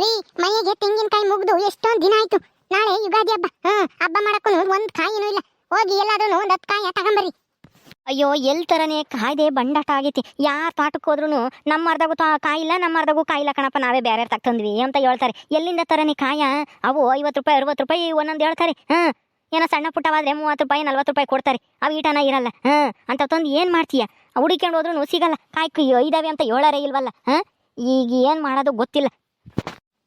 ರೀ, ಮನೆಗೆ ತೆಂಗಿನಕಾಯಿ ಮುಗ್ದು ಎಷ್ಟೊಂದು ದಿನ ಆಯ್ತು. ನಾಳೆ ಯುಗಾದಿ ಹಬ್ಬ. ಹಾ, ಹಬ್ಬ ಮಾಡಕ್ಕೂ ಒಂದ್ ಕಾಯಿನೂ ಇಲ್ಲ. ಹೋಗಿ ಎಲ್ಲಾದ್ರೂ ಒಂದ್ ಹತ್ತು ಕಾಯಿ ತಗೊಂಬರ್ರಿ. ಅಯ್ಯೋ, ಎಲ್ ತರನೇ ಕಾಯ್ದೆ ಬಂಡಾಟ ಆಗೈತಿ. ಯಾರ್ ತಾಟಕ್ಕೆ ಹೋದ್ರು ನಮ್ಮ ಅರ್ಧಗೂ ತಾ ಕಾಯಿಲ್ಲ ನಮ್ಮ ಅರ್ಧಗೂ ಕಾಯಿಲ್ಲ ಕಣಪ್ಪ, ನಾವೇ ಬೇರೆ ತಗೊಂಡ್ವಿ ಅಂತ ಹೇಳ್ತಾರೆ. ಎಲ್ಲಿಂದ ತರನೇ ಕಾಯ? ಅವು ಐವತ್ತು ರೂಪಾಯಿ, ಅರವತ್ತು ರೂಪಾಯಿ ಒಂದೊಂದು ಹೇಳ್ತಾರೆ. ಹಾ, ಏನೋ ಸಣ್ಣ ಪುಟ್ಟವಾದ್ರೆ ಮೂವತ್ತು ರೂಪಾಯಿ, ನಲ್ವತ್ತು ರೂಪಾಯಿ ಕೊಡ್ತಾರೆ. ಅವು ಈಟನ ಇರಲ್ಲ. ಹಾ, ಅಂತ ತಂದು ಏನ್ ಮಾಡ್ತೀಯ? ಹುಡುಕೊಂಡು ಹೋದ್ರು ಸಿಗಲ್ಲ. ಕಾಯಿ ಕು- ಇದಾವೆ ಅಂತ ಹೇಳಾರೇ ಇಲ್ವಲ್ಲ? ಹಾ, ಈಗ ಏನ್ ಮಾಡೋದು ಗೊತ್ತಿಲ್ಲ.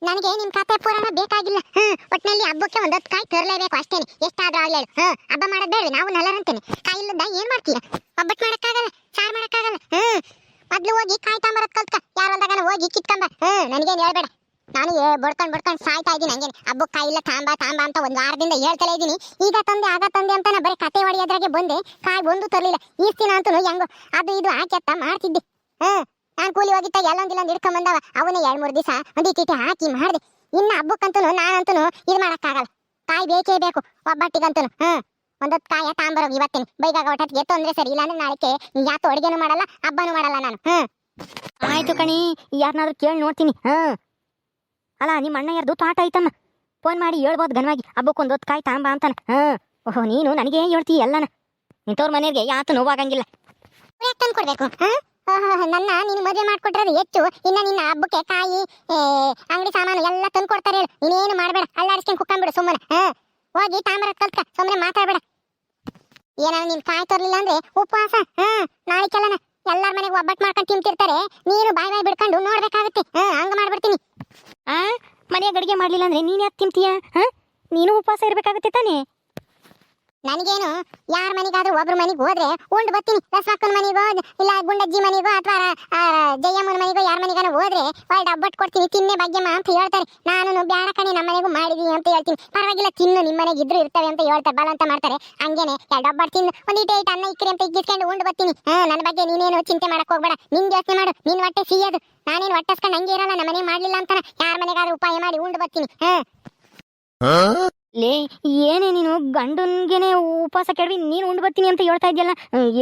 ನನಗೆ ನಿಮ್ ಖಾತೆ ಪೂರಣ ಬೇಕಾಗಿಲ್ಲ. ಹಾ ಒಟ್ನಲ್ಲಿ ಹಬ್ಬಕ್ಕೆ ಒಂದೊತ್ತು ಕಾಯಿ ತರಲೇಬೇಕು ಅಷ್ಟೇನೆ ಎಷ್ಟಾದ್ರೂ ಆಗ್ಲಿ. ಹಾ ಹಬ್ಬ ಮಾಡೋದ್ ಬೇಡ ನಾವು ನಲ್ಲರಂತೇನೆ ಕಾಯಿ ಇಲ್ಲದ ಏನ್ ಮಾಡ್ತೀರಾ? ಒಬ್ಬಟ್ ಮಾಡಕ್ಕಾಗಲ್ಲ, ಸಾರ್ ಮಾಡಕ್ಕಾಗಲ್ಲ. ಹ್ಮ್, ಮೊದ್ಲು ಹೋಗಿ ಕಾಯಿ ತಗೊಂಬರದ್ ಕಲ್ತ್ಕ ಯಾರೊಂದಾಗ ಹೋಗಿ ಕಿತ್ಕೊಂಬ. ಹ್ಮ್, ನನಗೇನು ಹೇಳ್ಬೇಡ. ನಾನು ಬಡ್ಕೊಂಡ್ ಬಡ್ಕೊಂಡ್ ಸಾಯ್ತಾ ಇದ್ದೀನಿ ಹಂಗೇನೆ. ಕಾಯಿ ಇಲ್ಲ, ತಾಂಬ ತಾಂಬ ಅಂತ ಒಂದ್ ವಾರದಿಂದ ಹೇಳ್ತಲೇ ಇದ್ದೀನಿ. ಈಗ ತಂದೆ, ಆಗ ತಂದೆ ಅಂತ ನಾ ಬರೀ ಕತೆ ಹೊಡಿಯೋದ್ರಾಗೆ ಬಂದೆ. ಕಾಯಿ ಒಂದು ತರ್ಲಿಲ್ಲ. ಈಸ್ತಿನ ಅಂತ ಹೆಂಗೋ, ಅದು ಇದು ಹಾಕ್ಯತ್ತ ಮಾಡ್ತಿದ್ದೆ. ಹ್ಮ್. ನಾನ್ ಕೂಲಿ ಹೋಗಿತ್ತ ಎಲ್ಲೊಂದಿಲ್ಲ ಹಿಡ್ಕೊಂಡ್ ಬಂದವ. ಅವನೇ ಎರಡು ಮೂರು ದಿವಸ ಒಂದು ಚೀಟಿ ಹಾಕಿ ಮಾಡಿದೆ. ಇನ್ನ ಹಬ್ಬಕ್ಕಂತೂ ನಾನಂತೂ ಇದು ಮಾಡಕ್ಕಾಗಲ್ಲ. ಕಾಯಿ ಬೇಕೇ ಬೇಕು ಒಬ್ಬಟ್ಟಿಗಂತೂ ಹ್ಮ್. ಒಂದೊತ್ತು ಕಾಯ ತಾಂಬರೋಗಿ ಇವತ್ತೇನೆ. ಬೈಗಾಗ ಒಟ್ಟತ್ತಿಗೆ ತೊಂದ್ರೆ ಸರಿ ಇಲ್ಲಾಂದ್ರೆ ನಾಳೆಗೆ ಯಾತು ಅಡುಗೆನೂ ಮಾಡಲ್ಲ ಹಬ್ಬನೂ ಮಾಡಲ್ಲ ನಾನು. ಹ್ಮ್. ಆಯ್ತು ಕಣಿ ಯಾರನ್ನಾದ್ರೂ ಕೇಳಿ ನೋಡ್ತೀನಿ. ಹಾ ಅಲ್ಲ ನಿಮ್ಮ ಅಣ್ಣ ಯಾರ್ದು ತಾಟ ಐತಮ್ಮ. ಫೋನ್ ಮಾಡಿ ಹೇಳ್ಬೋದು ಘನವಾಗಿ. ಹಬ್ಬಕ್ಕೊಂದು ಹೊತ್ತು ಕಾಯಿ ತಾಂಬ ಅಂತಾನೆ. ಹ ಓಹೋ ನೀನು ನನಗೆ ಹೇಳ್ತೀಯ ಎಲ್ಲನ. ಇಂಥವ್ರ ಮನೆಗೆ ಯಾತು ನೋವಾಗಂಗಿಲ್ಲ. ಯಾಕೆ ತಂದು ಕೊಡಬೇಕು ಹ್ಮ್. ನನ್ನ ನೀನು ಮದುವೆ ಮಾಡ್ಕೊಟ್ರೆ ಹೆಚ್ಚು. ಇನ್ನ ನಿನ್ನ ಹಬ್ಬಕ್ಕೆ ಕಾಯಿ ಅಂಗಡಿ ಸಾಮಾನು ಎಲ್ಲ ತಂದು ಕೊಡ್ತಾರೆ ಹೇಳು. ನೀನೇನು ಮಾಡಬೇಡ. ಅಲ್ಲಾಡಿಸ್ಕೊಂಡು ಕುಕ್ಕಂಬಿಡು ಸುಮ್ಮನೆ. ಹಾ, ಹೋಗಿ ತಾಂಬರದ್ ಕಲ್ತ ಸುಮ್ಮನೆ ಮಾತಾಡ್ಬೇಡ. ಏನಾರ ನೀನ್ ಕಾಯಿ ತರ್ಲಿಲ್ಲ ಅಂದ್ರೆ ಉಪವಾಸ. ಹಾ ನಾಳೆ ಚಲನ ಎಲ್ಲಾರ ಮನೆಗೆ ಒಬ್ಬಟ್ಟು ಮಾಡ್ಕೊಂಡು ತಿಂತಿರ್ತಾರೆ. ನೀನು ಬಾಯ್ ಬಾಯ್ ಬಿಡ್ಕೊಂಡು ನೋಡ್ಬೇಕಾಗುತ್ತೆ. ಹಂಗ ಮಾಡ್ಬಿಡ್ತೀನಿ. ಆ, ಮನೆಯಾಗ ಅಡುಗೆ ಮಾಡ್ಲಿಲ್ಲ ಅಂದ್ರೆ ನೀನು ಯಾಕೆ ತಿಂತೀಯ? ಹಾ, ನೀನು ಉಪವಾಸ ಇರ್ಬೇಕಾಗುತ್ತೆ ತಾನೇ? ನನಗೇನು, ಯಾರ ಮನೆಗಾದ್ರೂ ಒಬ್ರ ಮನೆಗೆ ಹೋದ್ರೆ ಉಂಡು ಬರ್ತೀನಿ. ರಸಕ್ಕನ ಮನೆಗೋ, ಇಲ್ಲ ಗುಂಡಜ್ಜಿ ಮನೆಗೋ ಅಥವಾ ಜಯಮ್ಮನ ಮನೆಗೋ, ಯಾರ ಮನೆಗಾನ ಹೋದ್ರೆ ಒಳ್ಳೆ ಡಬ್ಬಟ್ ಕೊಡ್ತೀನಿ, ತಿನ್ನೆ ಭಾಗ್ಯಮ್ಮ ಅಂತ ಹೇಳ್ತಾರೆ. ನಾನು ಬ್ಯಾಡ ಕಣಿ ನಮ್ಮ ಮನೆಗೂ ಮಾಡಿದೀನಿ ಅಂತ ಹೇಳ್ತೀನಿ. ಪರವಾಗಿಲ್ಲ, ತಿನ್ನು ನಿಮ್ಮ ಮನೆಗೆ ಇದ್ರು ಇರ್ತವೆ ಅಂತ ಹೇಳ್ತಾರೆ, ಬಲವಂತ ಮಾಡ್ತಾರೆ. ಹಂಗೇನೆ ಎರಡು ಡಬ್ಬಟ್ಟು ತಿಂದು ಒಂದು ಇಟ್ಟು ಇಟ್ಟು ಅನ್ನ ಇಕ್ಕರಿ ಅಂತ ಇಕ್ಕಿಸ್ಕೊಂಡು ಉಂಡು ಹಾ ನನ್ನ ಬಗ್ಗೆ ನೀನೇನು ಚಿಂತೆ ಮಾಡಕ್ ಹೋಗ್ಬೇಡ. ನಿನ್ ಯೋಚನೆ ಮಾಡು, ನಿನ್ ಹೊಟ್ಟೆ ಸಿಹಿಯದು ನಾನೇನು ಹೊಟ್ಟಸ್ಕೊಂಡು ಹಂಗೆ ಇರಲ್ಲ ನಮ್ಮ ಮನೆ ಮಾಡ್ಲಿಲ್ಲ ಯಾರ್ ಯಾರ ಮನೆಗಾದ್ರೂ ಉಪಾಯ ಮಾಡಿ ಉಂಡು ಬರ್ತೀನಿ. ಹಾ ಲೇ ಏನೇ ನೀನು ಗಂಡನ್ಗೆನೆ ಉಪವಾಸ ಕೇಳಿ ನೀನು ಉಂಡು ಬರ್ತೀನಿ ಅಂತ ಹೇಳ್ತಾ ಇದೆಯಲ್ಲ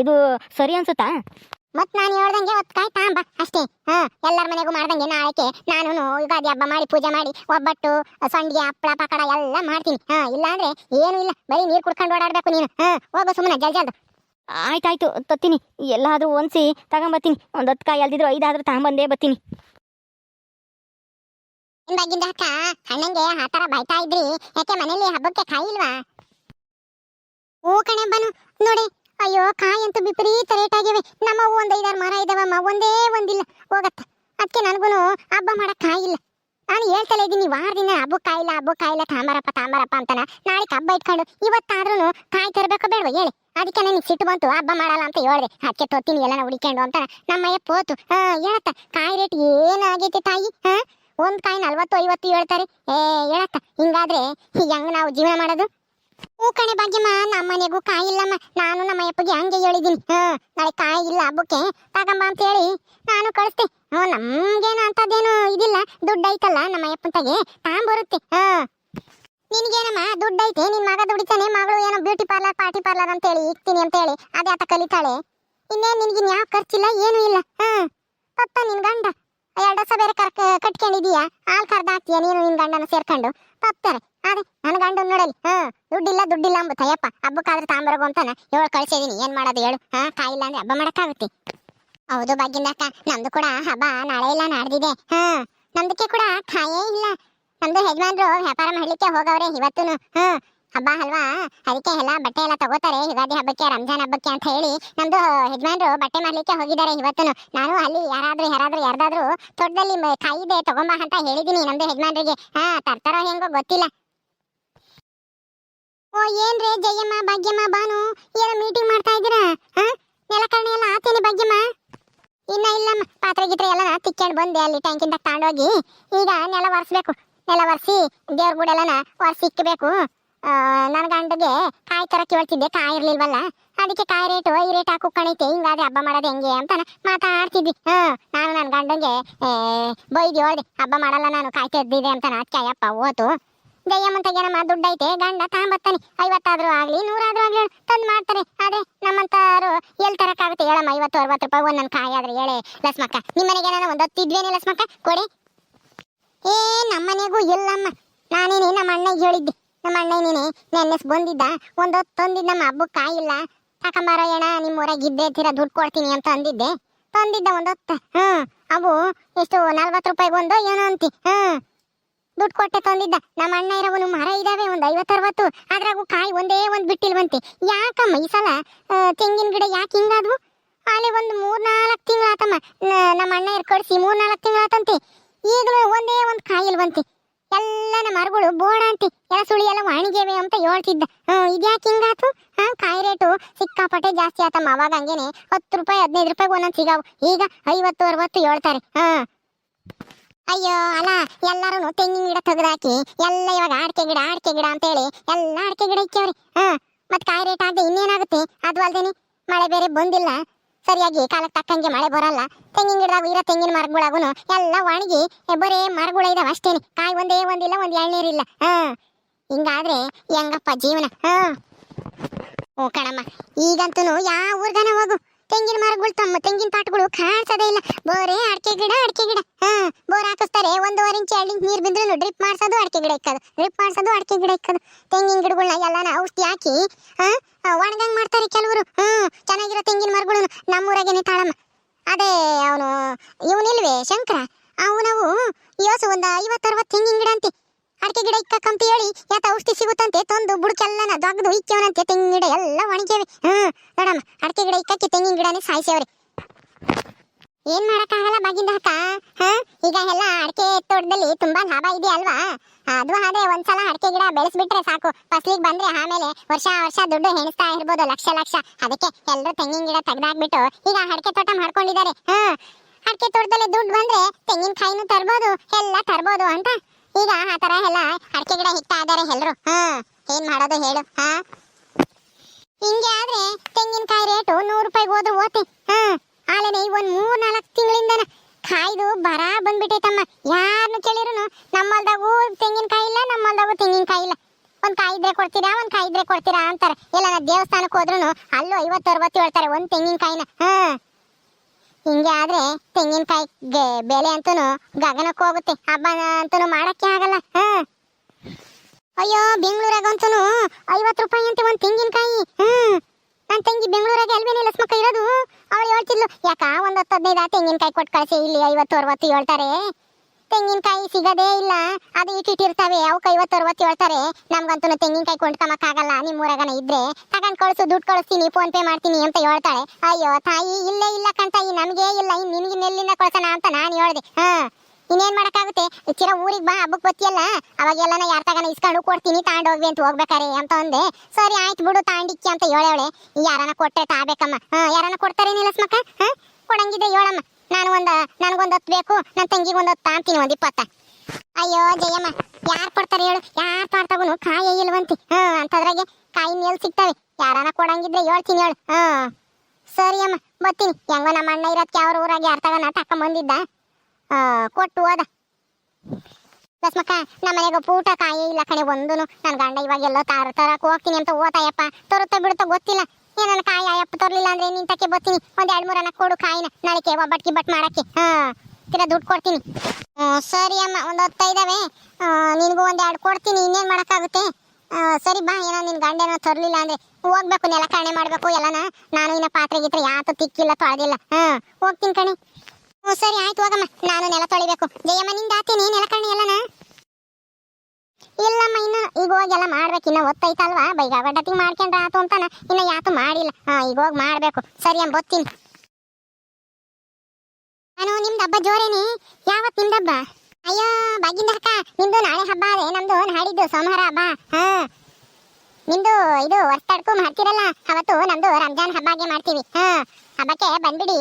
ಇದು ಸರಿ ಅನ್ಸುತ್ತಾ? ಮತ್ ನಾನು ಹೇಳ್ದಂಗೆ ಒತ್ ಕಾಯಿ ತಾಂಬ ಅಷ್ಟೇ. ಹಾ ಎಲ್ಲರ ಮನೆಗೂ ಮಾಡ್ದಂಗೆ ನಾಳೆಗೆ ನಾನು ಯುಗಾದಿ ಹಬ್ಬ ಮಾಡಿ ಪೂಜೆ ಮಾಡಿ ಒಬ್ಬಟ್ಟು ಸಂಡಿಗೆ ಹಪ್ಪಳ ಪಕಡ ಎಲ್ಲ ಮಾಡ್ತೀನಿ. ಹಾ ಇಲ್ಲಾಂದ್ರೆ ಏನು ಇಲ್ಲ ಬರೀ ನೀರು ಕುಡ್ಕೊಂಡು ಓಡಾಡ್ಬೇಕು ನೀನು. ಹಾ ಹೋಗು ಸುಮ್ಮನೆ ಜಲ್ ಜಲ್ದು. ಆಯ್ತಾಯ್ತು ತತ್ತೀನಿ. ಎಲ್ಲಾದ್ರೂ ಒಂದ್ಸಿ ತಗೊಂಬತ್ತೀನಿ ಒಂದು ಹತ್ತು ಕಾಯಿ ಅಲ್ದಿದ್ರು ಐದಾದ್ರೂ ತಗೊಂಬಂದೇ ಬರ್ತೀನಿ. ಹಿಂದಾಗಿಂದ ಅಕ್ಕ, ಅಣ್ಣಂಗೆ ಆ ಬೈತಾ ಇದ್ರಿ, ಯಾಕೆ ಮನೇಲಿ ಹಬ್ಬಕ್ಕೆ ಕಾಯಿ ಇಲ್ವಾ ಓ ಕಣೆ ಬನು ನೋಡಿ, ಅಯ್ಯೋ, ಕಾಯಿ ಅಂತೂ ವಿಪರೀತ ರೇಟ್ ಆಗಿವೆ ನಮ್ಮವು ಒಂದ್ ಐದಾರು ಮರ ಇದಾವಮ್ಮ ಒಂದೇ ಒಂದಿಲ್ಲ, ಹೋಗತ್ತ. ಅದಕ್ಕೆ ನನಗೂ ಹಬ್ಬ ಮಾಡಕ್ ಕಾಯಿ ಇಲ್ಲ ನಾನು ಹೇಳ್ತಲೇ ಇದ್ದೀನಿ, ವಾರದಿಂದ ಹಬ್ಬ ಕಾಯಿಲ್ಲ ಕಾಯಿಲ್ಲ, ತಾಂಬಾರಪ್ಪ ತಾಂಬಾರಪ್ಪ ಅಂತಾನ. ನಾಳೆ ಹಬ್ಬ ಇಟ್ಕೊಂಡು ಇವತ್ತಾದ್ರೂ ಕಾಯಿ ತರಬೇಕು ಬೇಡವಾ ಹೇಳಿ. ಅದಕ್ಕೆ ನನಗೆ ಸಿಟ್ಟು ಬಂತು, ಹಬ್ಬ ಮಾಡಲ್ಲ ಅಂತ ಹೇಳಿದೆ. ಅದಕ್ಕೆ ತೊತ್ತೀನಿ, ಎಲ್ಲನ ಹುಡಿಕೊಂಡು ಅಂತ ನಮ್ಮಯ್ಯ ಪೋತು ಹೇಳತ್ತ, ಕಾಯಿ ರೇಟ್ ಏನಾಗೈತೆ ತಾಯಿ, ಹಾ? ಒಂದ್ ಕಾಯಿ ನಲ್ವತ್ತು, ಐವತ್ತು ಹೇಳ್ತಾರೆ. ಏ, ಹೇಳಕ್ಕ, ಹಿಂಗಾದ್ರೆ ಹೆಂಗ್ ನಾವು ಜೀವನ ಮಾಡೋದು? ಹೂ ಕಣೆ ಭಾಗ್ಯಮ್ಮ, ನಮ್ಮ ಮನೆಗೂ ಕಾಯಿ ಇಲ್ಲಮ್ಮ. ನಾನು ನಮ್ಮ ಅಪ್ಪಗೆ ಹಂಗೆ ಹೇಳಿದ್ದೀನಿ. ಹಾ, ನಾಳೆ ಕಾಯಿ ಇಲ್ಲ ಹಬ್ಬಕ್ಕೆ, ತಗೊಂಬ ಅಂತ ಹೇಳಿ ನಾನು ಕಳಿಸ್ತೆ. ಹ್ಞೂ, ನಮ್ಗೇನು ಅಂತದೇನು ಇದಿಲ್ಲ. ದುಡ್ಡು ಐತಲ್ಲ ನಮ್ಮ ತಗೆ ಬರುತ್ತೆ. ಹಾ. ನಿನ್ಗೇನಮ್ಮ, ದುಡ್ಡು ಐತೆ, ನಿನ್ ಮಗ ದುಡಿತಾನೆ, ಮಗಳು ಏನೋ ಬ್ಯೂಟಿ ಪಾರ್ಲರ್, ಪಾರ್ಟಿ ಪಾರ್ಲರ್ ಅಂತ ಹೇಳಿ ಇಕ್ತೀನಿ ಅಂತ ಹೇಳಿ. ಅದೇ ಆತ ಕಲಿತಾಳೆ. ಇನ್ನೇನು ನಿನಗಿನ್ ಯಾವ ಖರ್ಚಿಲ್ಲ, ಏನೂ ಇಲ್ಲ. ಹಾ. ಪಪ್ಪ, ನಿನ್ ಗಂಡ. ಎರಡು ಹೊಸ ಬೇರೆ ಕರ್ಕ ಕಟ್ಕೊಂಡಿದೀಯಾ ಹಾಲು ಕರ್ದ ಹಾಕ್ತೀಯ ನೀನು ನಿನ್ ಗಂಡನ ಸೇರ್ಕೊಂಡು? ತಪ್ತಾರೆ. ಅದೇ ನನ್ನ ಗಂಡ ನೋಡಲಿ ಹಾ, ದುಡ್ಡಿಲ್ಲ ದುಡ್ಡಿಲ್ಲ ಅಂಬುತ್ತ ಯಪ್ಪ, ಹಬ್ಬಕ್ಕಾದ್ರೆ ತಾಂಬರಗು ಅಂತ ಹೇಳು ಕಳ್ಸಿದೀನಿ ಏನ್ ಮಾಡೋದು ಹೇಳು, ಹಾ, ಕಾಯಿಲ್ಲ ಅಂದ್ರೆ ಹಬ್ಬ ಮಾಡಕ್ಕಾಗುತ್ತೆ. ಹೌದು ಭಾಗ್ಯಂದಕ್ಕ ನಮ್ದು ಕೂಡ ಹಬ್ಬ ನಾಳೆ ಇಲ್ಲ, ನಾಡ್ದಿದೆ, ಹಾ, ನಮ್ದಕ್ಕೆ ಕೂಡ ಕಾಯೇ ಇಲ್ಲ. ನಮ್ದು ಯಜಮಾನ್ರು ವ್ಯಾಪಾರ ಮಾಡ್ಲಿಕ್ಕೆ ಹೋಗವ್ರೆ ಇವತ್ತು ಹಾ ಹಬ್ಬ ಅಲ್ವಾ? ಅದಕ್ಕೆ ಎಲ್ಲ ಬಟ್ಟೆ ಎಲ್ಲ ತಗೋತಾರೆ. ಯುಗಾದಿ ಹಬ್ಬಕ್ಕೆ, ರಂಜಾನ್ ಹಬ್ಬಕ್ಕೆ ಅಂತ ಹೇಳಿ ನಮ್ದು ಯಜಮಾನ್ರು ಬಟ್ಟೆ ಮಾಡ್ಲಿಕ್ಕೆ ಹೋಗಿದ್ದಾರೆ ಇವತ್ತು ನಾನು ಅಲ್ಲಿ ಯಾರಾದ್ರೂ ಯಾರಾದ್ರೂ, ಯಾರ್ದಾದ್ರೂ ತೋಟದಲ್ಲಿ ಕಾಯಿದೆ ತಗೊಂಬ ಅಂತ ಹೇಳಿದೀನಿ ನಮ್ದು ಯಜಮಾನ್ರಿಗೆ. ಹಾ, ತರ್ತಾರೋ ಹೆಂಗೋ ಗೊತ್ತಿಲ್ಲ. ಓ, ಏನ್ರಿ ಜಯಮ್ಮ, ಭಾಗ್ಯಮ್ಮ ಬಾನು ಏನೋ ಮೀಟಿಂಗ್ ಮಾಡ್ತಾ ಇದ್ದೀರಾ? ಹಾ? ನೆಲಕರಣೆ ಎಲ್ಲ ಆತೇನೆ ಭಾಗ್ಯಮ್ಮ? ಇನ್ನ ಇಲ್ಲಮ್ಮ. ಪಾತ್ರೆ ಗಿತ್ರೆ ಎಲ್ಲ ತಿಕ್ಕೊಂಡು ಬಂದೆ ಅಲ್ಲಿ ಟ್ಯಾಂಕಿಂದ ತಗೊಂಡೋಗಿ ಈಗ ನೆಲ ಒರೆಸ್ಬೇಕು. ನೆಲ ಒರೆಸಿ ದೇವ್ರ ಗುಡೆಲ್ಲನ ಒರೆಸಿ ನನ್ನ ಗಂಡಗೆ ಕಾಯಿ ತರ ಕೇಳ್ತಿದ್ದೆ ಕಾಯಿ ಇರ್ಲಿಲ್ವಲ್ಲ? ಅದಕ್ಕೆ ಕಾಯಿ ರೇಟು ಈ ರೇಟ್ ಹಾಕು ಕಣೈತೆ ಹಿಂಗಾದ್ರೆ ಹಬ್ಬ ಮಾಡೋದು ಹೆಂಗೆ ಅಂತ ಮಾತಾಡ್ತಿದ್ವಿ. ಹಾ, ನಾನು ನನ್ನ ಗಂಡಂಗೆ ಬೈದು ಹೇಳ್ದೆ, ಹಬ್ಬ ಮಾಡಲ್ಲ ನಾನು, ಕಾಯಿ ತೆಗ್ದಿದೆ ಅಂತ ಅದಕ್ಕೆ ಅಯ್ಯಪ್ಪ ಓತು. ಏನಮ್ಮ ದುಡ್ಡು ಐತೆ ಗಂಡ ತಾಂಬತ್ತಾನೆ, ಐವತ್ತಾದ್ರೂ ಆಗ್ಲಿ, ನೂರಾದ್ರೂ ಆಗ್ಲಿ ತಂದು ಮಾಡ್ತಾರೆ. ಆದ್ರೆ ನಮ್ಮಂತಾರು ಎಲ್ ತರಕ್ಕಾಗುತ್ತೆ ಹೇಳಮ್ಮ, ಐವತ್ತು, ಅರವತ್ತು ರೂಪಾಯಿ ಒಂದೊಂದು ಕಾಯಿ ಆದ್ರೆ ಹೇಳಿ, ಲಸ್ಮಕ್ಕ. ನಿಮ್ಮ ಮನೆಗೆ ನಾನು ಒಂದು ಲಸ್ಮಕ್ಕ? ಕೊಡಿ. ಏ, ನಮ್ಮನೆಗೂ ಇಲ್ಲಮ್ಮ. ನಾನೇನೇ ನಮ್ಮ ಅಣ್ಣಗೆ ಹೇಳಿದ್ದೆ. ನಮ್ಮ ಅಣ್ಣ ನೀನೆ ನೆನ್ನೆಸ್ ಬಂದಿದ್ದ. ಒಂದೊತ್ತು ತಂದಿದ್ದ ನಮ್ಮ ಹಬ್ಬಕ್ಕೆ ಕಾಯಿಲ್ಲ. ತಕೊಂಬಾರ ನಿಮ್ಮ ಊರಾಗ ಇದ್ದೇ ತೀರ ದುಡ್ಡು ಕೊಡ್ತೀನಿ ಅಂತ ಅಂದಿದ್ದೆ. ತಂದಿದ್ದ ಒಂದೊತ್ತು ಹ್ಞೂ ಅವು ಎಷ್ಟು ನಲ್ವತ್ತು ರೂಪಾಯಿ ಒಂದು ಏನೋ ಅಂತಿ. ಹ್ಞೂ ದುಡ್ಡು ಕೊಟ್ಟೆ ತಂದಿದ್ದ. ನಮ್ಮ ಅಣ್ಣ ಇರೋವನು ಮರ ಇದಾವೆ, ಒಂದು ಐವತ್ತರವತ್ತು. ಅದ್ರಾಗೂ ಕಾಯಿ ಒಂದೇ ಒಂದು ಬಿಟ್ಟಿಲ್ವಂತೆ ಯಾಕಮ್ಮ ಈ ಸಲ? ತೆಂಗಿನ ಗಿಡ ಯಾಕೆ ಹಿಂಗಾದ್ವು? ಅಲ್ಲಿ ಒಂದು ಮೂರ್ ನಾಲ್ಕು ತಿಂಗಳಾತಮ್ಮ ನಮ್ಮ ಅಣ್ಣ ಇರ್ ಕಳಿಸಿ ಮೂರ್ ನಾಲ್ಕು ತಿಂಗಳಾತಂತೆ ಈಗಲೂ ಒಂದೇ ಒಂದು ಕಾಯಿ ಇಲ್ವಂತೆ ಎಲ್ಲ ನಮ್ಮ ಮರಗಳು ಬೋಡ ಅಂತಿ, ಎಲ್ಲ ಸುಳಿ ಎಲ್ಲ ವಾಣಿಗೆವೆ ಅಂತ ಹೇಳ್ತಿದ್ದ. ಇದ್ಯಾಕೆ ಹಿಂಗಾತು? ಕಾಯಿ ರೇಟು ಸಿಕ್ಕಾಪಟ್ಟೆ ಜಾಸ್ತಿ ಆತಮ್ಮ, ಅವಾಗ ಹಂಗೇನೆ ಹತ್ತು ರೂಪಾಯಿ, ಹದಿನೈದು ರೂಪಾಯಿಗೆ ಒಂದೊಂದು ಸಿಗಾವು. ಈಗ ಐವತ್ತು, ಅರವತ್ತು ಹೇಳ್ತಾರೆ. ಹಾ. ಅಯ್ಯೋ, ಅಲ್ಲ ಎಲ್ಲರೂ ತೆಂಗಿನ ಗಿಡ ತೆಗೆದಾಕಿ, ಎಲ್ಲ ಇವಾಗ ಅಡಿಕೆ ಗಿಡ ಅಡಿಕೆ ಗಿಡ ಅಂತೇಳಿ ಎಲ್ಲ ಅಡಿಕೆ ಗಿಡ ಇಕ್ಕವ್ರಿ. ಹಾ, ಮತ್ತೆ ಕಾಯಿ ರೇಟ್ ಆಗದೆ ಇನ್ನೇನಾಗುತ್ತೆ? ಅದು ಅಲ್ದೇನೆ ಮಳೆ ಬೇರೆ ಬಂದಿಲ್ಲ. ಸರಿಯಾಗಿ ಕಾಲಕ್ಕೆ ತಕ್ಕಂಗೆ ಮಳೆ ಬರಲ್ಲ. ತೆಂಗಿನ ಗಿಡದಾಗ ಇರೋ ತೆಂಗಿನ ಮರಗಳಾಗೂ ಎಲ್ಲ ಒಣಗಿ ಬರೇ ಮರಗಳು ಇದಾವೆ ಅಷ್ಟೇನೆ. ಕಾಯಿ ಒಂದೇ ಒಂದಿಲ್ಲ, ಒಂದ್ ಎಳ್ನೀರಿಲ್ಲ ಹಾ. ಹಿಂಗಾದ್ರೆ ಹೆಂಗಪ್ಪ ಜೀವನ? ಹಾ. ಓ ಕಣಮ್ಮ ಈಗಂತೂ ಯಾವ ಊರ್ಗನ ಹೋಗು? ತೆಂಗಿನ ಮರಗಳು ತಮ್ಮ ತೆಂಗಿನ ತಾಟಗಳು ಕಾಣಿಸೋದೇ ಇಲ್ಲ. ಬೋರೆ ಅಡಿಕೆ ಗಿಡ ಅಡಿಕೆ ಗಿಡ. ಹಾ, ಬೋರ್ ಹಾಕಿಸ್ತಾರೆ. ಒಂದೂವರೆ ಇಂಚು, ಎರಡು ಇಂಚು ನೀರು ಬಿದ್ದರೂ ಡ್ರಿಪ್ ಮಾಡಿಸೋದು ಅಡಿಕೆ ಗಿಡ ಇಕ್ಕದು. ಡ್ರಿಪ್ ಮಾಡಿಸೋದು ಅಡಿಕೆ ಗಿಡ ಇಕ್ಕದು. ತೆಂಗಿನ ಗಿಡಗಳನ್ನ ಎಲ್ಲಾನ ಔಷಧಿ ಹಾಕಿ, ಹಾ ಒಣಗಂಗೆ ಮಾಡ್ತಾರೆ ಕೆಲವರು. ಹ್ಮ್, ಚೆನ್ನಾಗಿರೋ ತೆಂಗಿನ ಮರಗಳು ನಮ್ಮೂರಾಗೇನೆ ತಾಳಮ್ಮ. ಅದೇ ಅವನು, ಇವನಿಲ್ವೇ ಶಂಕರ? ಅವನವು ಯೋಸು ಒಂದು ಐವತ್ತರವತ್ತು ತೆಂಗಿನ ಗಿಡ ಅಂತೆ. ಅಡಿಕೆ ಗಿಡ ಇಕ್ಕಕ್ಕಂತ ಹೇಳಿ ಯಾತ ಔಷಧಿ ಸಿಗುತ್ತಂತೆ, ತಂದು ಬುಡಕೆಲ್ಲನ ದೊಗ್ದು ಇಕ್ಕವನಂತೆ, ತೆಂಗಿನ ಗಿಡ ಎಲ್ಲ ಒಣಗೇವೆ ಹ್ಮ್, ನೋಡಮ್ಮ, ಅಡಿಕೆ ಗಿಡ ಇಕ್ಕಕ್ಕೆ ತೆಂಗಿನ ಗಿಡನೇ ಸಾಯಿಸೇವ್ರಿ ಏನ್ ಮಾಡಕ್ಕಾಗಲ್ಲ ಬಾಗಿಂದ ಹಕ್ಕ ಹ? ಈಗ ಎಲ್ಲ ಅಡಿಕೆ ತೋಟದಲ್ಲಿ ತುಂಬಾ ಲಾಭ ಇದೆ ಅಲ್ವಾ? ಅದು ಆದ್ರೆ ಒಂದ್ಸಲ ಅಡಿಕೆ ಗಿಡ ಬೆಳೆಸ್ಬಿಟ್ರೆ ಸಾಕು. ಫಸ್ಲಿಗೆ ಬಂದ್ರೆ ಆಮೇಲೆ ವರ್ಷ ವರ್ಷ ದುಡ್ಡು ಹೆಣಿಸ್ತಾ ಇರ್ಬೋದು, ಲಕ್ಷ ಲಕ್ಷ. ಅದಕ್ಕೆ ಎಲ್ಲರೂ ತೆಂಗಿನ ಗಿಡ ತೆಗ್ದಾಕ್ಬಿಟ್ಟು ಈಗ ಅಡಿಕೆ ತೋಟ ಮಾಡ್ಕೊಂಡಿದ್ದಾರೆ. ಹ ಅಡಿಕೆ ತೋಟದಲ್ಲಿ ದುಡ್ಡು ಬಂದ್ರೆ ತೆಂಗಿನಕಾಯಿನೂ ತರ್ಬೋದು, ಎಲ್ಲ ತರ್ಬೋದು ಅಂತ ಈಗ ಆ ತರ ಎಲ್ಲ ಅಡಿಕೆ ಗಿಡ ಹಿಟ್ಟ ಇದಾರೆ ಎಲ್ರು ಹ ಏನ್ ಮಾಡೋದು ಹೇಳು, ಹಾ? ಹಿಂಗೆ ಆದ್ರೆ ತೆಂಗಿನಕಾಯಿ ರೇಟು ನೂರು ರೂಪಾಯಿಗೆ ಹೋದ್ರು ಓತೆ ಹಾ ಆಲೇನೆ ಈ ಒಂದ್ ಮೂರ್ ನಾಲ್ಕು ತಿಂಗಳಿಂದನ ಕಾಯ್ದು ಬರ ಬಂದ್ಬಿಟ್ಟೈತಮ್ಮ. ಯಾರನ್ನು ಕೇಳಿರೋನು, ನಮ್ಮಲ್ದಾಗೂ ತೆಂಗಿನಕಾಯಿ ಇಲ್ಲ, ನಮ್ಮಲ್ದಾಗೂ ತೆಂಗಿನಕಾಯಿ ಇಲ್ಲ. ಒಂದ್ ಕಾಯಿ ಇದ್ರೆ ಕೊಡ್ತೀರಾ, ಒಂದ್ ಕಾಯಿ ಇದ್ರೆ ಕೊಡ್ತೀರಾ ಅಂತಾರೆ. ಎಲ್ಲ ದೇವಸ್ಥಾನಕ್ಕೆ ಹೋದ್ರು ಅಲ್ಲೂ ಐವತ್ತು, ಅರವತ್ತು ಹೇಳ್ತಾರೆ, ಒಂದ್ ಹಿಂಗೆ ಆದ್ರೆ ತೆಂಗಿನಕಾಯಿ ಬೆಲೆ ಅಂತೂ ಗಗನಕ್ಕೆ ಹೋಗುತ್ತೆ. ಹಬ್ಬ ಅಂತೂ ಮಾಡಕ್ಕೆ ಆಗಲ್ಲ. ಹಾ. ಅಯ್ಯೋ ಬೆಂಗಳೂರಾಗಂತೂ ಐವತ್ತು ರೂಪಾಯಿ ಅಂತ ಒಂದು ತೆಂಗಿನಕಾಯಿ. ಹ್ಮ್ ನನ್ನ ತಂಗಿ ಬೆಂಗಳೂರಾಗ ಅಲ್ವೇನೆ ಲಸ್ಮಕ್ಕ ಇರೋದು? ಅವಳು ಹೇಳ್ತಿದ್ಲು, ಯಾಕ ಒಂದು ಹತ್ತು ಹದಿನೈದು ತೆಂಗಿನಕಾಯಿ ಕೊಟ್ಟು ಕಳಿಸಿ, ಇಲ್ಲಿ ಐವತ್ತು, ಅರವತ್ತು ಹೇಳ್ತಾರೆ. ತೆಂಗಿನಕಾಯಿ ಸಿಗದೇ ಇಲ್ಲ. ಅದು ಇಟ್ಟಿಟ್ಟಿರ್ತಾವೆ ಅವಕ್ಕೆ ಐವತ್ತು ಅರವತ್ತು ಹೇಳ್ತಾರೆ, ನಮ್ಗಂತೂ ತೆಂಗಿನಕಾಯಿ ಕೊಂಡ್ಕೊಂಬಕ್ಕಾಗಲ್ಲ ನಿಮ್ಮ ಊರಾಗನ ಇದ್ರೆ ತಗೊಂಡ್ ಕಳಿಸು, ದುಡ್ಡು ಕಳಿಸ್ತೀನಿ ಫೋನ್ ಪೇ ಮಾಡ್ತೀನಿ ಅಂತ ಹೇಳ್ತಾಳೆ. ಅಯ್ಯೋ, ತಾಯಿ, ಇಲ್ಲೇ ಇಲ್ಲ ಕಣ್ತಾಯಿ ನಮ್ಗೆ ಇಲ್ಲ. ಇನ್ ನಿನ್ಗೆ ನೆಲ್ಲಿಂದ ಕಳ್ಸೋಣ ಅಂತ ನಾನು ಹೇಳ್ದೆ. ಹಾ, ಇನ್ನೇನ್ ಮಾಡಕ್ಕಾಗುತ್ತೆ? ಚಿರ ಊರಿಗೆ ಬಾ ಹಬ್ಬಕ್ಕೆ ಬತ್ತಿಯಲ್ಲ ಅವಾಗೆಲ್ಲನ ಯಾರ ತಗನ ಇಸ್ಕೊಂಡು ಕೊಡ್ತೀನಿ, ತಾಂಡ್ ಹೋಗ್ವಿ ಅಂತ ಹೋಗ್ಬೇಕಾರೆ ಅಂತ ಅಂದೆ. ಸರಿ, ಆಯ್ತು ಬಿಡು ತಾಂಡಿಕ್ಕಿ ಅಂತ ಹೇಳೇವಳೆ. ಯಾರನ ಕೊಟ್ಟೆ ತಾಬೇಕಮ್ಮ. ಹಾ, ಯಾರನ ಕೊಡ್ತಾರೆ ನಿಲ್ಲಸ್ಮಕ್ಕ ಹಾ, ಕೊಡಂಗಿದ್ರೆ ಹೇಳಮ್ಮ. ನಾನು ಒಂದ ನನಗೊಂದು ಹತ್ತು ಬೇಕು. ನನ್ನ ತಂಗಿಗೆ ಒಂದು ಹತ್ತು ಅಂತೀನಿ ಒಂದು ಇಪ್ಪತ್ತ. ಅಯ್ಯೋ, ಜಯಮ್ಮ, ಯಾರು ಕೊಡ್ತಾರೆ ಹೇಳು. ಯಾರು ಪಾಡ್ತಾಗೂ ಕಾಯಿ ಇಲ್ವಂತಿ. ಹ್ಞೂ ಅಂತದ್ರಾಗೆ ಕಾಯಿ ಮೇಲ್ ಸಿಗ್ತವೆ. ಯಾರನ ಕೊಡಂಗಿದ್ರೆ ಹೇಳ್ತೀನಿ ಹೇಳು. ಹಾ. ಸರಿ ಅಮ್ಮ, ಬರ್ತೀನಿ. ಹೆಂಗೋ ನಮ್ಮ ಅಣ್ಣ ಇರೋದಕ್ಕೆ ಅವ್ರ ಊರಾಗೆ ತಗೋ ತಗನ ತಕೊಂಬಂದಿದ್ದ ಕೊಟ್ಟು ಹೋದ. ಲಸ್ಮಕ್ಕ ನಮ್ಮ ಮನೆಗೆ ಊಟ ಕಾಯಿ ಇಲ್ಲ ಕಣೆ ಒಂದೂ ನನ್ನ ಗಂಡ ಇವಾಗ ಎಲ್ಲೋ ತಾರ ತರಕ್ಕೆ ಹೋಗ್ತೀನಿ ಅಂತ ಓತಾಯಪ್ಪ. ತರುತ್ತ ಬಿಡುತ್ತ ಗೊತ್ತಿಲ್ಲ. ಏನನ್ನ ಕಾಯಿ ಅಯ್ಯಪ್ಪ ತರ್ಲಿಲ್ಲ ಅಂದ್ರೆ ನಿಂತಕ್ಕೆ ಬರ್ತೀನಿ. ಒಂದ್ ಎರಡ್ ಮೂರನ್ನ ಕೊಡು ಕಾಯಿನ. ನಾಳೆಕ್ಕೆ ಒಬ್ಬಟ್ಟಿ ಬಟ್ ಮಾಡಕ್ಕೆ. ಹಾ ತಿರ ದುಡ್ಡು ಕೊಡ್ತೀನಿ. ಸರಿ ಅಮ್ಮ, ಒಂದ್ ಹತ್ತು ಇದಾವೆ ನಿನ್ಗೂ ಒಂದ್ ಎರಡು ಕೊಡ್ತೀನಿ. ಇನ್ನೇನ್ ಮಾಡಕ್ಕಾಗುತ್ತೆ? ಸರಿ ಬಾ, ಏನೋ ನಿನ್ ಗಂಡೇನ ತರಲಿಲ್ಲ ಅಂದ್ರೆ ಹೋಗ್ಬೇಕು ನೆಲ ಕಣೆ ಮಾಡ್ಬೇಕು ಎಲ್ಲನ. ನಾನು ಇನ್ನ ಪಾತ್ರೆ ಗಿತ್ರೆ ಯಾತು ತಿಕ್ಕಿಲ್ಲ, ತೊಳೆದಿಲ್ಲ. ಹಾ, ಹೋಗ್ತೀನಿ ಕಣಿ. ಹ್ಞೂ ಸರಿ, ಆಯ್ತು ಹೋಗಮ್ಮ. ನಾನು ನೆಲ ತೊಳಿಬೇಕು. ಜಯಮ್ಮ, ನಿಂದ ಆತೀನಿ ನೆಲ ಕಣೆ ಎಲ್ಲನ? ಇಲ್ಲಮ್ಮ ಇನ್ನು ಈಗ ಹೋಗಿ ಎಲ್ಲ ಮಾಡ್ಬೇಕು, ಇನ್ನ ಒತ್ತೈತಲ್ವಾ ಬೈಗ ಗಡ್ಡತಿ ಮಾಡ್ಕೊಂಡ್ರ ಆತು ಅಂತಾನ? ಇನ್ನ ಯಾತು ಮಾಡಿಲ್ಲ. ಹಾ, ಈಗ ಹೋಗಿ ಮಾಡ್ಬೇಕು. ಸರಿ ಅಂಬ ಬತ್ತೀನಿ. ನಾನು ನಿಮ್ದು ಹಬ್ಬ ಜೋರೇನಿ. ಯಾವತ್ ನಿಮ್ದು ಹಬ್ಬ ಅಯ್ಯೋ, ಬಾಗಿಂದ ಅಕ್ಕ ನಿಮ್ದು ನಾಳೆ ಹಬ್ಬ ಅದೇ, ನಮ್ದು ನಾಡಿದ್ದು ಸೋಮವಾರ ಹಬ್ಬ. ಹಾ. ನಿಮ್ದು ಇದು ಹೊರ್ತಡ್ಕು ಮಾಡ್ತಿರಲ್ಲ, ಅವತ್ತು ನಮ್ದು ರಂಜಾನ್ ಹಬ್ಬಗೆ ಮಾಡ್ತೀವಿ. ಹಾ, ಹಬ್ಬಕ್ಕೆ ಬಂದ್ಬಿಡಿ.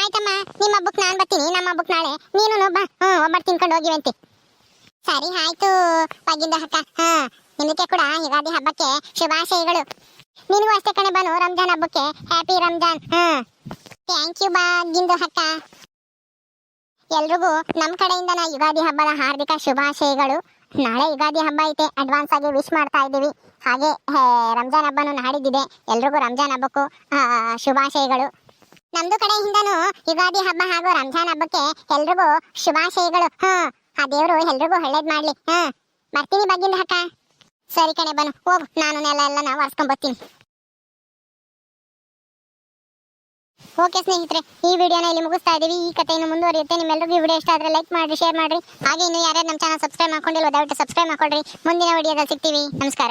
ಆಯ್ತಮ್ಮ, ನಿಮ್ಮ ಹಬ್ಬಕ್ಕೆ ನಾನ್ ಬರ್ತೀನಿ, ನಮ್ಮ ಹಬ್ಬಕ್ಕೆ ನಾಳೆ. ನೀನು ಬಾ. ಹ್ಮ್ ಒಬ್ಬಟ್ಟು ತಿನ್ಕೊಂಡು ಹೋಗಿವಂತೆ ಸರಿ, ಆಯ್ತು. ಪಗ್ಗಿಂದ ಅಕ್ಕ. ಹಾ ನಿಮಗೆ ಕೂಡ ಯುಗಾದಿ ಹಬ್ಬಕ್ಕೆ ಶುಭಾಶಯಗಳು. ನಿನಗೂ ಅಷ್ಟೇ ಕಣೆ ಬನು, ರಂಜಾನ್ ಹಬ್ಬಕ್ಕೆ. ಹ್ಯಾಪಿ ರಂಜಾನ್ ಹಾ. ಥ್ಯಾಂಕ್ ಯು ಬಾಗಿಂದು ಅಕ್ಕ. ಎಲ್ರಿಗೂ ನಮ್ಮ ಕಡೆಯಿಂದನ ಯುಗಾದಿ ಹಬ್ಬದ ಹಾರ್ದಿಕ ಶುಭಾಶಯಗಳು. ನಾಳೆ ಯುಗಾದಿ ಹಬ್ಬ ಐತೆ ಅಡ್ವಾನ್ಸ್ ಆಗಿ ವಿಶ್ ಮಾಡ್ತಾ ಇದ್ದೀವಿ. ಹಾಗೆ ರಂಜಾನ್ ಹಬ್ಬನು ನಾಡಿದ್ದಿದೆ. ಎಲ್ರಿಗೂ ರಂಜಾನ್ ಹಬ್ಬಕ್ಕೂ ಶುಭಾಶಯಗಳು. ನಮ್ದು ಕಡೆಯಿಂದನೂ ಯುಗಾದಿ ಹಬ್ಬ ಹಾಗೂ ರಂಜಾನ್ ಹಬ್ಬಕ್ಕೆ ಎಲ್ರಿಗೂ ಶುಭಾಶಯಗಳು. ಹಾ. ಆ ದೇವ್ರು ಎಲ್ರಿಗೂ ಒಳ್ಳೇದ್ ಮಾಡ್ಲಿ, ಹಾ? ಬರ್ತೀನಿ ಬಗ್ಗಿಂದ ಅಕ್ಕ. ಸರಿ ಕಣೆ ಬನು ಹೋಗು. ನಾನು ನೆಲ ಎಲ್ಲ ನಾವು ಒರೆಸ್ಕೊಂಡ್ ಬರ್ತೀನಿ. ಓಕೆ ಸ್ನೇಹಿತರೆ, ಈ ವಿಡಿಯೋನ ಇಲ್ಲಿ ಮುಗಿಸ್ತಾ ಇದೀವಿ. ಈ ಕಥೆಯನ್ನು ಮುಂದುವರಿಯುತ್ತೆ. ನಿಮ್ಮೆಲ್ಲರಿಗೂ ಈ ವಿಡಿಯೋ ಇಷ್ಟ ಆದ್ರೆ ಲೈಕ್ ಮಾಡಿ ಶೇರ್ ಮಾಡ್ರಿ. ಹಾಗೆ ಇನ್ನು ಯಾರ್ಯಾರು ನಮ್ಮ ಚಾನಲ್ ಸಬ್ಸ್ಕ್ರೈಬ್ ಮಾಡ್ಕೊಂಡಿಲ್ಲ ದಯವಿಟ್ಟು ಸಬ್ಸ್ಕ್ರೈಬ್ ಮಾಡ್ಕೊಳ್ರಿ. ಮುಂದಿನ ವಿಡಿಯೋದಲ್ಲಿ ಸಿಗ್ತೀವಿ. ನಮಸ್ಕಾರ.